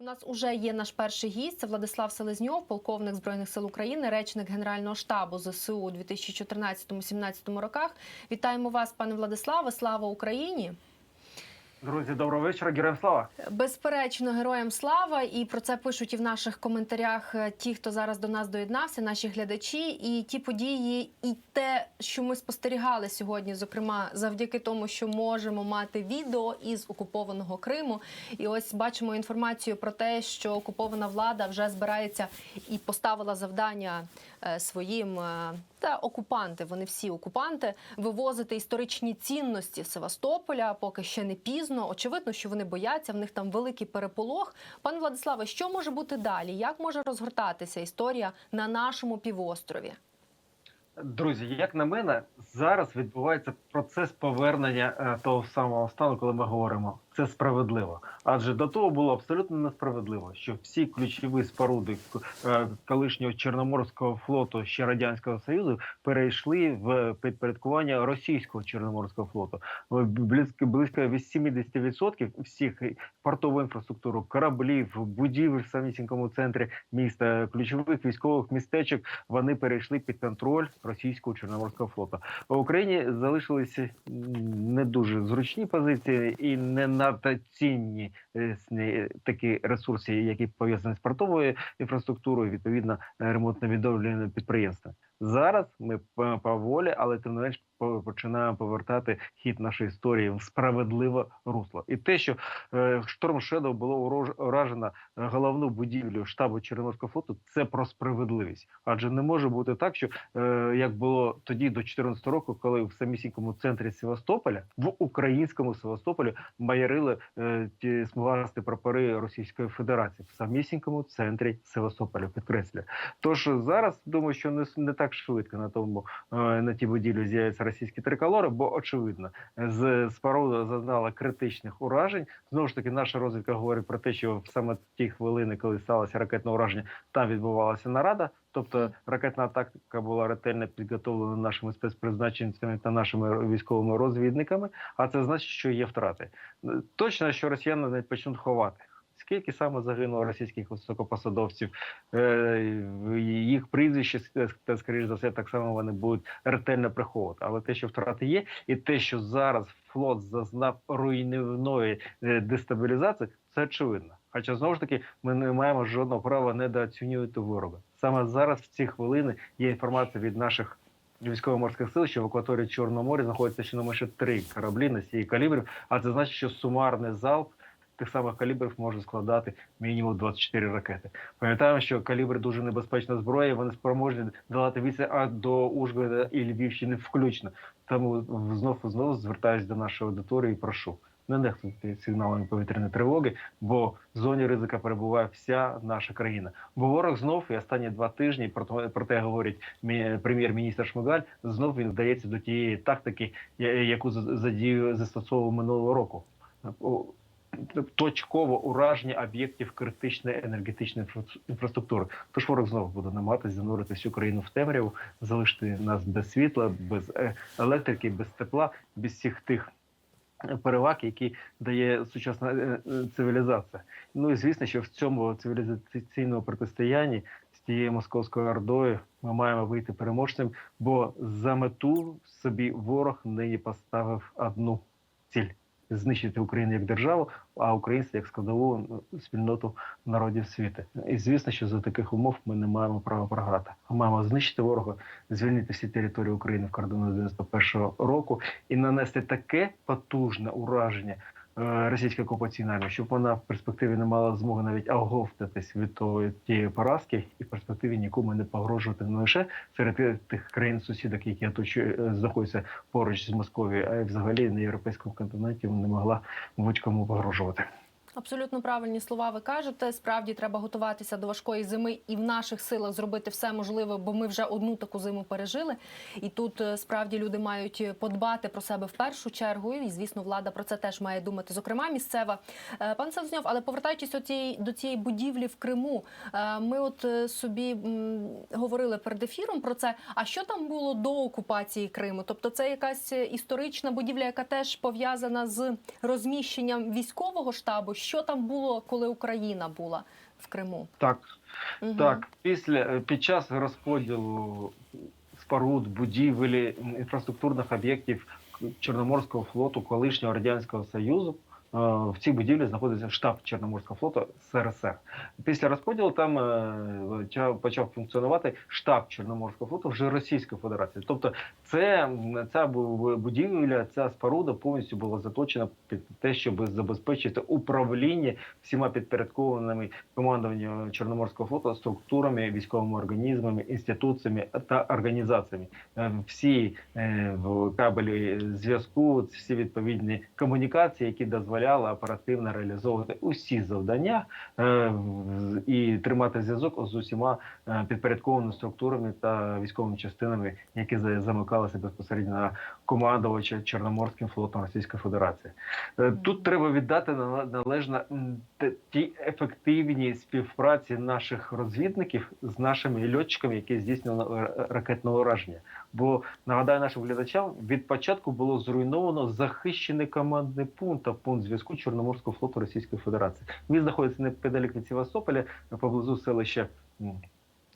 У нас уже є наш перший гість. Це Владислав Селезньов, полковник збройних сил України, речник Генерального штабу ЗСУ у 2014-2017 роках. Вітаємо вас, пане Владиславе. Слава Україні! Друзі, доброго вечора, героям слава. Безперечно, героям слава, і про це пишуть і в наших коментарях е, ті, хто зараз до нас доєднався, наші глядачі, і ті події, і те, що ми спостерігали сьогодні, зокрема, завдяки тому, що можемо мати відео із окупованого Криму. І ось бачимо інформацію про те, що окупована влада вже збирається і поставила завдання е, своїм е, та окупанти. Вони всі окупанти вивозити історичні цінності Севастополя, поки ще не пізно. Очевидно, що вони бояться. В них там великий переполох. Пане Владиславе, що може бути далі? Як може розгортатися історія на нашому півострові? Друзі, як на мене, зараз відбувається процес повернення е, того самого стану, коли ми говоримо. Це справедливо. Адже до того було абсолютно несправедливо, що всі ключові споруди е, колишнього Чорноморського флоту ще радянського союзу перейшли в підпорядкування російського чорноморського флоту. Близько близько 70% всіх портову інфраструктуру, кораблів, будівель в самісінькому центрі міста, ключових військових містечок вони перейшли під контроль російського чорноморського флоту. В Україні залишилися не дуже зручні позиції і не надто цінні е, такі ресурси, які пов'язані з портовою інфраструктурою, відповідно ремонтно-відновлювальними підприємствами. Зараз ми поволі, але тим не менш починаємо повертати хід нашої історії в справедливе русло. І те, що е, шторм Шедоу було уражено е, головну будівлю штабу Чорноморського флоту, це про справедливість. Адже не може бути так, що е, як було тоді до 14 року, коли в самісінькому центрі Севастополя, в українському Севастополі маярили е, ті смугасті прапори Російської Федерації в самісінькому центрі Севастополя. Підкреслюю. Тож зараз думаю, що не, не так швидко на тому е, на тій будівлі з'являться російські триколори, бо очевидно, з споруда зазнала критичних уражень. Знову ж таки, наша розвідка говорить про те, що саме ті хвилини, коли сталося ракетне ураження, там відбувалася нарада. Тобто ракетна атака була ретельно підготовлена нашими спецпризначенцями та нашими військовими розвідниками. А це значить, що є втрати. Точно, що росіяни не почнуть ховати. Скільки саме загинуло російських високопосадовців, е, їх прізвище скоріш за все так само вони будуть ретельно приховувати. Але те, що втрати є, і те, що зараз флот зазнав руйнівної е, дестабілізації, це очевидно. Хоча знову ж таки ми не маємо жодного права недооцінювати ворога. Саме зараз в ці хвилини є інформація від наших військово-морських сил, що в акваторії Чорного моря знаходиться щонайменше три кораблі носії калібрів. А це значить, що сумарний залп тих самих калібрів може складати мінімум 24 ракети. Пам'ятаємо, що калібри дуже небезпечна зброя. Вони спроможні долати відстань аж до Ужгорода і Львівщини включно. Тому знов і знов звертаюся до нашої аудиторії і прошу. Не нехтуйте сигналами повітряної тривоги, бо в зоні ризика перебуває вся наша країна. Бо ворог знов і останні два тижні про те говорить прем'єр-міністр Шмигаль. Знов він вдається до тієї тактики, яку задію застосовував минулого року. Точково ураження об'єктів критичної енергетичної інфра- інфраструктури. Тож ворог знову буде намагатися занурити всю країну в темряву, залишити нас без світла, без е, електрики, без тепла, без всіх тих переваг, які дає сучасна е, е, цивілізація. Ну і звісно, що в цьому цивілізаційному протистоянні з тією московською ордою ми маємо вийти переможцем, бо за мету собі ворог нині поставив одну ціль. Знищити Україну як державу, а українців як складову ну, спільноту народів світу. І звісно, що за таких умов ми не маємо права програти. Ми маємо знищити ворога, звільнити всі території України в кордонах 91-го року і нанести таке потужне ураження е, окупаційна армія, щоб вона в перспективі не мала змоги навіть оговтатись від того тієї поразки, і в перспективі нікому не погрожувати не лише серед тих- країн сусідок, які оточує е, знаходяться поруч з Московією, а й взагалі на європейському континенті не могла будь-кому погрожувати. Абсолютно правильні слова ви кажете. Справді треба готуватися до важкої зими і в наших силах зробити все можливе, бо ми вже одну таку зиму пережили. І тут е, справді люди мають подбати про себе в першу чергу. І звісно, влада про це теж має думати. Зокрема, місцева Е, пан Селезньов, але повертаючись до до цієї будівлі в Криму, е, ми от е, собі говорили перед ефіром про це. А що там було до окупації Криму? Тобто, це якась е, історична будівля, яка теж пов'язана з розміщенням військового штабу. Що там було, коли Україна була в Криму? Так, угу. Так, після е, під час розподілу споруд, будівель, інфраструктурних об'єктів Чорноморського флоту колишнього радянського союзу. Е, В цій будівлі знаходиться штаб Чорноморського флоту СРСР. Після розподілу там е, почав- функціонувати штаб Чорноморського флоту вже Російської Федерації. Тобто, це ця будівля, ця споруда повністю була заточена під те, щоб забезпечити управління всіма підпорядкованими командуванню Чорноморського флоту структурами, військовими організмами, інституціями та організаціями. Е, Всі е, кабелі зв'язку, всі відповідні комунікації, які дозволяли оперативно реалізовувати усі завдання е, і тримати зв'язок з усіма е, підпорядкованими структурами та військовими частинами, які за- замикалися безпосередньо на командувача Чорноморським флотом Російської Федерації. Е, Тут треба віддати належно те- ті ефективні співпраці наших розвідників з нашими льотчиками, які здійснювали ра- ракетне ураження. Бо нагадаю нашим глядачам, від початку було зруйновано захищений командний пункт та пункт зв'язку Чорноморського флоту Російської Федерації. Він знаходиться неподалік від Севастополя, поблизу селища. м,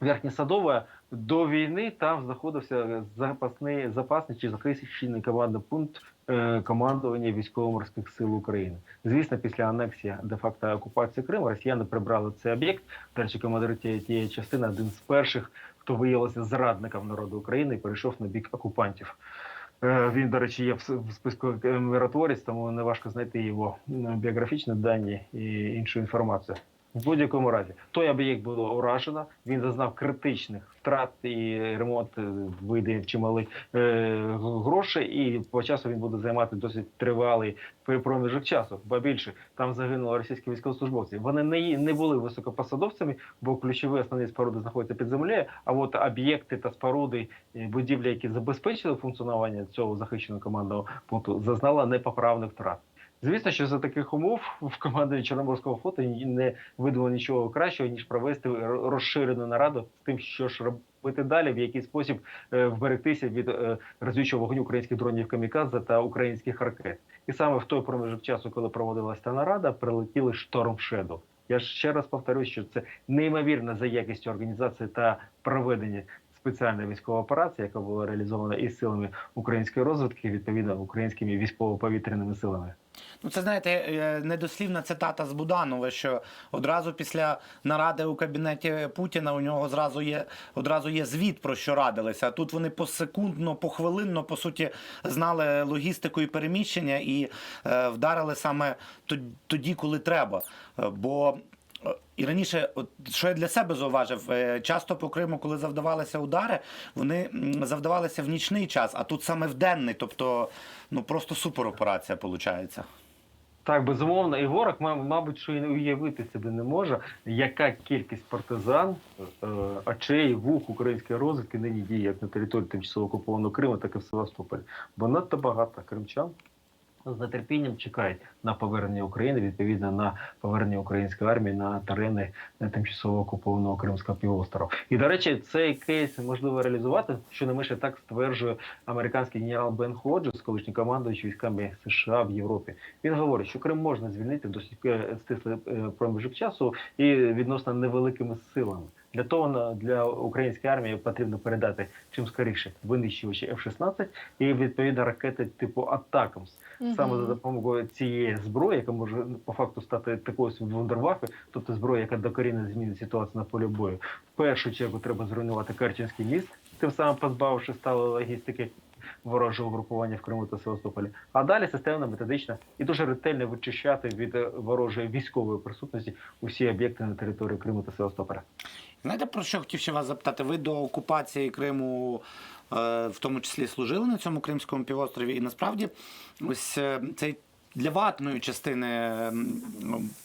Верхнє Садове до війни там знаходився запасний запасний чи захищений командний пункт е, командування військово-морських сил України. Звісно, після анексії де-факто окупації Криму росіяни прибрали цей об'єкт. Речі, командир тієї частини один з перших, хто виявився зрадником народу України і перейшов на бік окупантів. Е, Він, до речі, є в списку миротворець, тому не важко знайти його біографічні дані і іншу інформацію. В будь-якому разі той об'єкт було уражено. Він зазнав критичних втрат і ремонт е, вийде чималих е, грошей, і по часу він буде займати досить тривалий проміжок часу. Ба більше там загинули російські військовослужбовці. Вони не, не були високопосадовцями, бо ключові основні споруди знаходяться під землею. А от об'єкти та споруди, будівлі, які забезпечили функціонування цього захищеного командного пункту, зазнали непоправних втрат. Звісно, що за таких умов в команді Чорноморського флоту не видало нічого кращого ніж провести розширену нараду з тим, що ж робити далі, в який спосіб е, вберегтися від е, розвідчого вогню українських дронів камікадзе та українських ракет. І саме в той проміжок часу, коли проводилася та нарада, прилетіли шторм Шеду. Я ще раз повторюю, що це неймовірно за якістю організації та проведення спеціальної військової операції, яка була реалізована із силами української розвідки, відповідно українськими військово-повітряними силами. Ну, це знаєте, е, недослівна цитата з Буданова, що одразу після наради у кабінеті Путіна у нього зразу є одразу є звіт про що радилися. А тут вони посекундно, похвилинно, по суті, знали логістику і переміщення і е, вдарили саме тод- тоді, коли треба. Е, Бо і раніше, от що я для себе зауважив, часто по Криму, коли завдавалися удари, вони завдавалися в нічний час, а тут саме в денний. Тобто, ну просто супер операція виходить. Так, безумовно, і ворог, ма- мабуть, що і не уявити себе не може, яка кількість партизан, е, очей, вух української розвідки нині діє як на території тимчасово окупованого Криму, так і в Севастополі. Бо надто багато кримчан з нетерпінням чекають на повернення України, відповідно на повернення української армії на терени е, тимчасово окупованого Кримського півострова. І до речі, цей кейс можливо реалізувати, що не менше так стверджує американський генерал Бен Ходжес, колишній командуючий військами США в Європі. Він говорить, що Крим можна звільнити в досить е, стислий е, проміжок часу і відносно невеликими силами. Для того для української армії потрібно передати чим скоріше винищувачі F-16 і відповідно ракети типу Атакамс. Саме за допомогою цієї зброї, яка може по факту стати такою собі вундервафи, тобто зброя, яка докорінно змінить ситуацію на полі бою. В першу чергу треба зруйнувати Керченський міст, тим самим позбавивши сталої логістики ворожого групування в Криму та Севастополі. А далі системно, методично і дуже ретельно вичищати від ворожої військової присутності усі об'єкти на території Криму та Севастополя. Знаєте, про що хотів ще вас запитати? Ви до окупації Криму, е, в тому числі, служили на цьому Кримському півострові, і насправді ось е, цей. Для ватної частини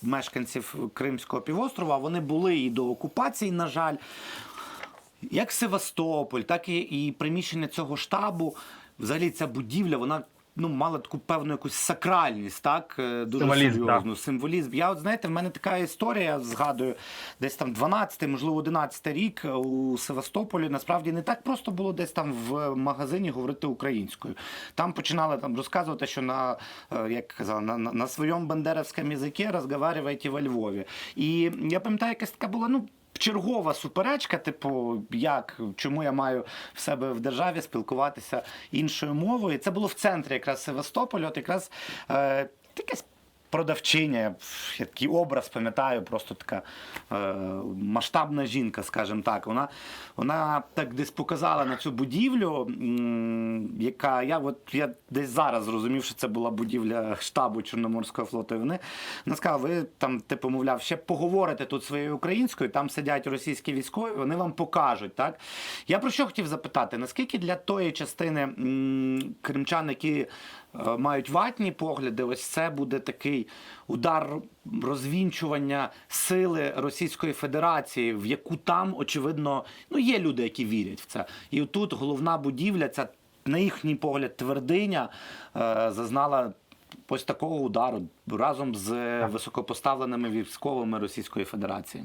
мешканців Кримського півострова вони були і до окупації, на жаль. Як Севастополь, так і, і приміщення цього штабу. Взагалі, ця будівля, вона ну, мали таку певну якусь сакральність, так е, дуже Символізм, серйозну символізм. Я от знаєте, в мене така історія згадую, десь там 12, можливо, 11 рік у Севастополі. Насправді не так просто було десь там в магазині говорити українською. Там починали там розказувати, що на е, як казали, на, на, на своєму бандерівському язикі розговарювайте во Львові. І я пам'ятаю, якась така була, ну. Чергова суперечка, типу, як чому я маю в себе в державі спілкуватися іншою мовою. Це було в центрі якраз Севастополя. От якраз е, якась продавчиня, я такий образ пам'ятаю, просто така е, масштабна жінка, скажімо так. Вона, вона так десь показала на цю будівлю, яка я от я десь зараз зрозумів, що це була будівля штабу Чорноморського флоту. І вони, вона сказала, ви там, типу, мовляв, ще поговорите тут своєю українською, там сидять російські військові, вони вам покажуть. Так? Я про що хотів запитати? Наскільки для тої частини м, кримчан, які е, мають ватні погляди, ось це буде такий удар розвінчування сили Російської Федерації, в яку там, очевидно, ну є люди, які вірять в це. І тут головна будівля, ця на їхній погляд, твердиня е, зазнала ось такого удару разом з високопоставленими військовими Російської Федерації.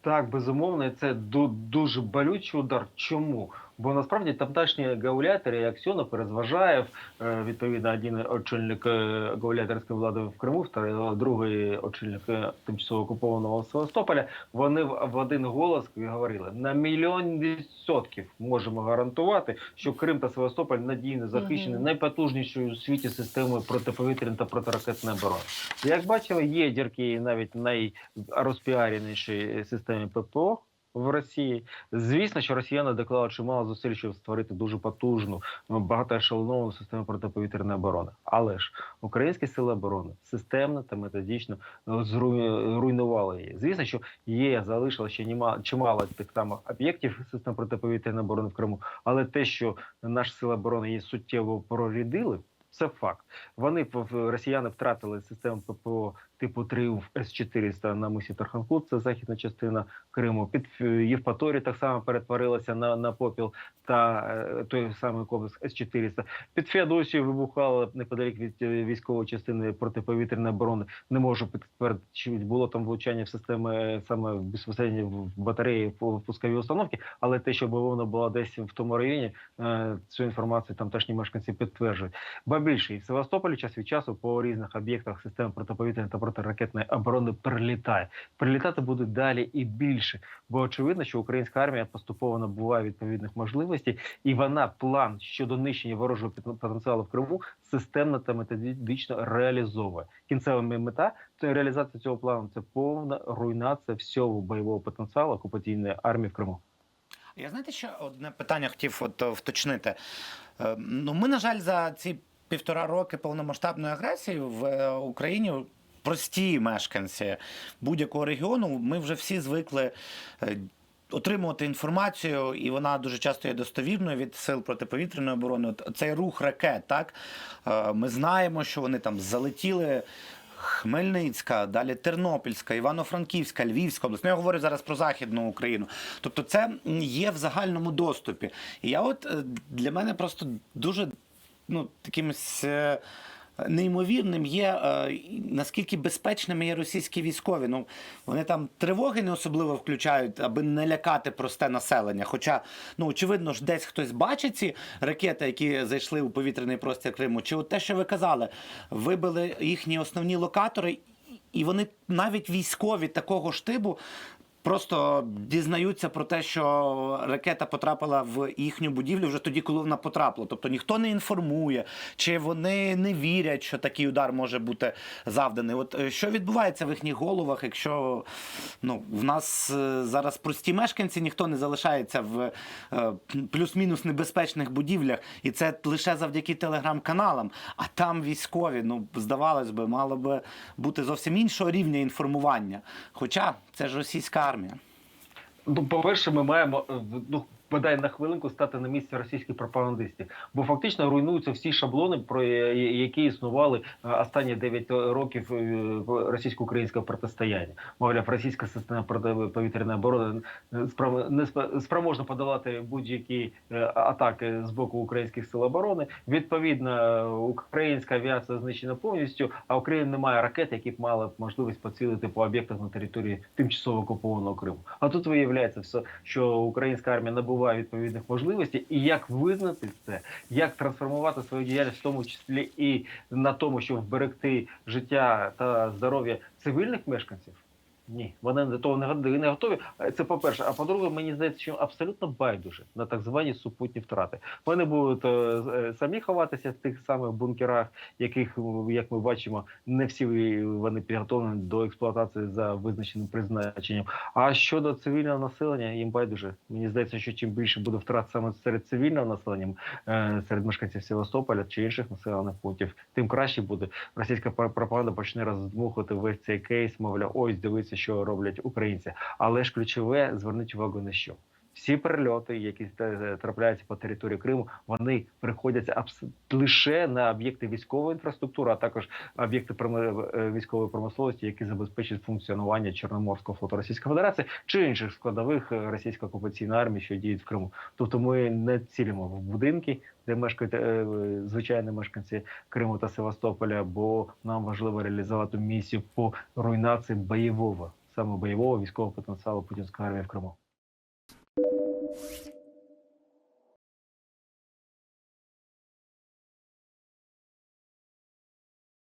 Так, безумовно, це ду- дуже болючий удар. Чому? Бо насправді тамташні гауляйтери, як Аксьонов і Розважаєв, е, відповідно, один очільник е, гауляйтерської влади в Криму, второй- другий очільник е, тимчасово окупованого Севастополя, вони в в один голос говорили: на мільйон відсотків можемо гарантувати, що Крим та Севастополь надійно захищені найпотужнішою у світі системою протиповітряної та протиракетної оборони. Як бачили, є дірки навіть найрозпіаренішій системі ППО. В Росії звісно, що росіяни доклали чимало зусиль, щоб створити дуже потужну ну, багатоешелоновану систему протиповітряної оборони. Але ж українські сили оборони системно та методично ну, зруй- руйнували її. Звісно, що є залишило ще нема чимало тих самих об'єктів систем протиповітряної оборони в Криму, але те, що наші сили оборони її суттєво прорядили. Це факт. Вони росіяни втратили систему ППО типу Тріумф С-400 на мисі Тарханкут, це західна частина Криму. Під Ф- Євпаторія так само перетворилася на, на попіл та е, той самий комплекс С-400. Під Феодосією вибухало неподалік від е, військової частини протиповітряної оборони. Не можу підтвердити, чи було там влучання в системи е, саме безпосередньо в батареї в пускові установки, але те, що воно було десь в тому районі, е, цю інформацію тамтешні мешканці підтверджують. Ба більше в Севастополі час від часу по різних об'єктах системи протиповітряної та протиракетної оборони прилітає. Прилітати буде далі і більше, бо очевидно, що українська армія поступово набуває відповідних можливостей, і вона план щодо нищення ворожого потенціалу в Криму системно та методично реалізовує. Кінцева мета це реалізація цього плану це повна руйнація всього бойового потенціалу окупаційної армії в Криму. Я знаєте, що одне питання хотів от, е, вточнити. Е, Ну, ми, на жаль, за ці півтора роки повномасштабної агресії в е, Україні. Прості мешканці будь-якого регіону, ми вже всі звикли е, отримувати інформацію, і вона дуже часто є достовірною від сил протиповітряної оборони. Цей рух ракет, так е, ми знаємо, що вони там залетіли. Хмельницька, далі Тернопільська, Івано-Франківська, Львівська область. Ну, я говорю зараз про Західну Україну. Тобто, це є в загальному доступі. І я от е, для мене просто дуже ну, такимось. Неймовірним є е, наскільки безпечними є російські військові. Ну вони там тривоги не особливо включають, аби не лякати просте населення. Хоча, ну очевидно ж, десь хтось бачить ці ракети, які зайшли у повітряний простір Криму. Чи от те, що ви казали, вибили їхні основні локатори, і вони навіть військові такого штибу. Просто дізнаються про те, що ракета потрапила в їхню будівлю вже тоді, коли вона потрапила. Тобто ніхто не інформує, чи вони не вірять, що такий удар може бути завданий. От е, що відбувається в їхніх головах, якщо ну, в нас е, зараз прості мешканці, ніхто не залишається в е, плюс-мінус небезпечних будівлях, і це лише завдяки телеграм-каналам. А там військові, ну здавалось би, мало би бути зовсім іншого рівня інформування. Хоча це ж російська армія. Ну, по-перше, ми маємо ну, бодай на хвилинку стати на місці російських пропагандистів, бо фактично руйнуються всі шаблони, про які існували е, останні 9 років е, російсько-українського протистояння. Мовляв, російська система повітряної оборони е, не спроможна подолати будь-які атаки з боку українських сил оборони. Відповідно, українська авіація знищена повністю, а Україна не має ракет, які б мали можливість поцілити по об'єктах на території тимчасово окупованого Криму. А тут виявляється все, що українська армія набуває відповідних можливостей, і як визнати це, як трансформувати свою діяльність, в тому числі і на тому, щоб вберегти життя та здоров'я цивільних мешканців. Ні, вони до того не гот- не готові. Е, Це по-перше. А по-друге, мені здається, що абсолютно байдуже на так звані супутні втрати. Вони будуть е, е, самі ховатися в тих самих бункерах, яких, як ми бачимо, не всі вони підготовлені до експлуатації за визначеним призначенням. А щодо цивільного населення, їм байдуже. Мені здається, що чим більше буде втрат саме серед цивільного населення, серед мешканців Севастополя чи інших населених пунктів, тим краще буде. Російська пр- пропаганда почне роздмухувати весь цей кейс, мовляв, ось дивіться, що роблять українці. Але ж ключове зверніть увагу на що. Всі перельоти, які те- трапляються по території Криму, вони приходяться лише на об'єкти військової інфраструктури, а також об'єкти е, військової промисловості, які забезпечують функціонування Чорноморського флоту Російської Федерації чи інших складових е, російської окупаційної армії, що діють в Криму. Тобто ми не цілимо в будинки, де мешкають е, звичайні мешканці Криму та Севастополя, бо нам важливо реалізувати місію по руйнації бойового, саме бойового військового потенціалу путінської армії в Криму. Thank you.